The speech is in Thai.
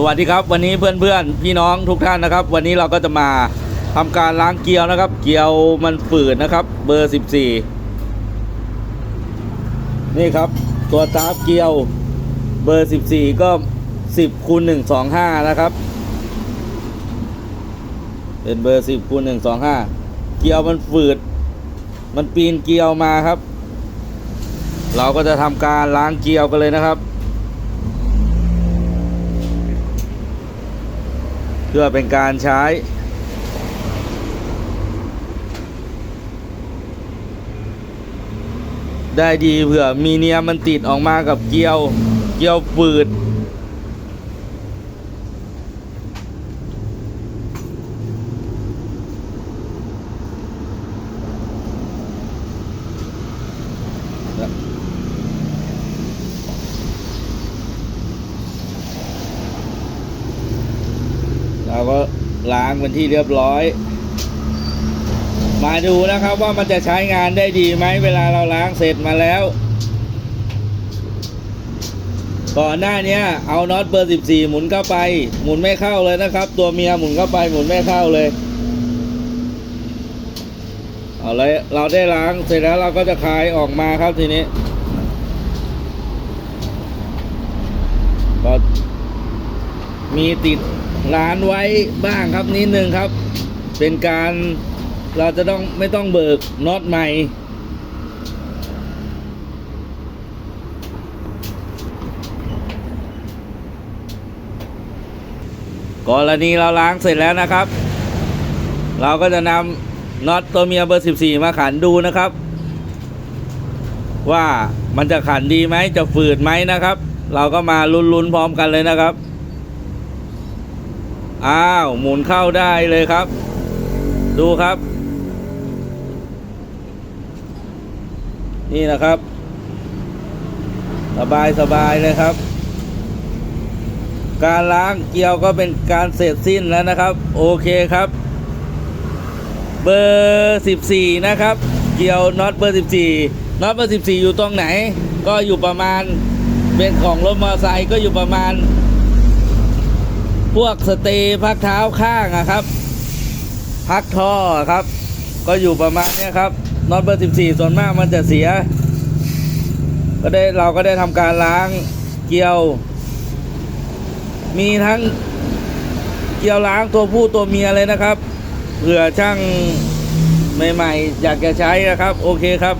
สวัสดีครับวันนี้เพื่อนๆพี่น้องทุกท่านนะครับ วันนี้เราก็จะมาทำการล้างเกลียวนะครับ เกลียวมันฝืดนะครับ เบอร์ 14 นี่ครับตัวตาร์ฟเกลียวเบอร์ 14 ก็ 10คูณ125 นะครับ เป็นเบอร์ 10คูณ125 เกลียวมันฝืด มันปีนเกลียวมาครับ เราก็จะทำการล้างเกลียวกันเลยนะครับ เพื่อเป็นการใช้ได้ดีเผื่อมีเนียมันติดออกมากับเกลียว เกลียวฝืด เราก็ล้างเป็นที่เรียบร้อย มาดูนะครับว่ามันจะใช้งานได้ดีไหมเวลาเราล้างเสร็จมาแล้ว ก่อนหน้านี้เอาน็อตเบอร์ 14 หมุนเข้าไป หมุนไม่เข้าเลยนะครับ ตัวเมียหมุนเข้าไปหมุนไม่เข้าเลยเอาเลยเราได้ล้างเสร็จแล้วเราก็จะคลายออกมาครับทีนี้ก็มีติด ร้านไว้บ้างครับนิดนึงครับ เป็นการเราจะต้องไม่ต้องเบิกน็อตใหม่ กรณีเราล้างเสร็จแล้วนะครับ เราก็จะนำน็อตตัวเมียเบอร์ 14 มาขันดูนะครับ ว่ามันจะขันดีไหมจะฝืดไหมนะครับ เราก็มาลุ้นๆพร้อมกันเลยนะครับ อ้าว หมุนเข้าได้เลยครับ ดูครับ นี่นะครับ สบายสบายเลยครับ การล้างเกลียวก็เป็นการเสร็จสิ้นแล้วนะครับ โอเคครับ เบอร์ 14 นะครับ เกลียวน็อตเบอร์ 14 น็อตเบอร์ 14 อยู่ตรงไหน ก็อยู่ประมาณเป็นของรถมอเตอร์ไซค์ก็อยู่ประมาณ พวกสเตย์พักเท้าข้างอะครับ พักท่อครับ ก็อยู่ประมาณนี้ครับน็อตเบอร์14 ส่วนมากมันจะเสีย ก็ได้เราก็ได้ทำการล้างเกลียว มีทั้งเกลียวล้างตัวผู้ตัวเมียเลยนะครับเผื่อช่างใหม่ ๆ อยากจะใช้นะครับ โอเคครับ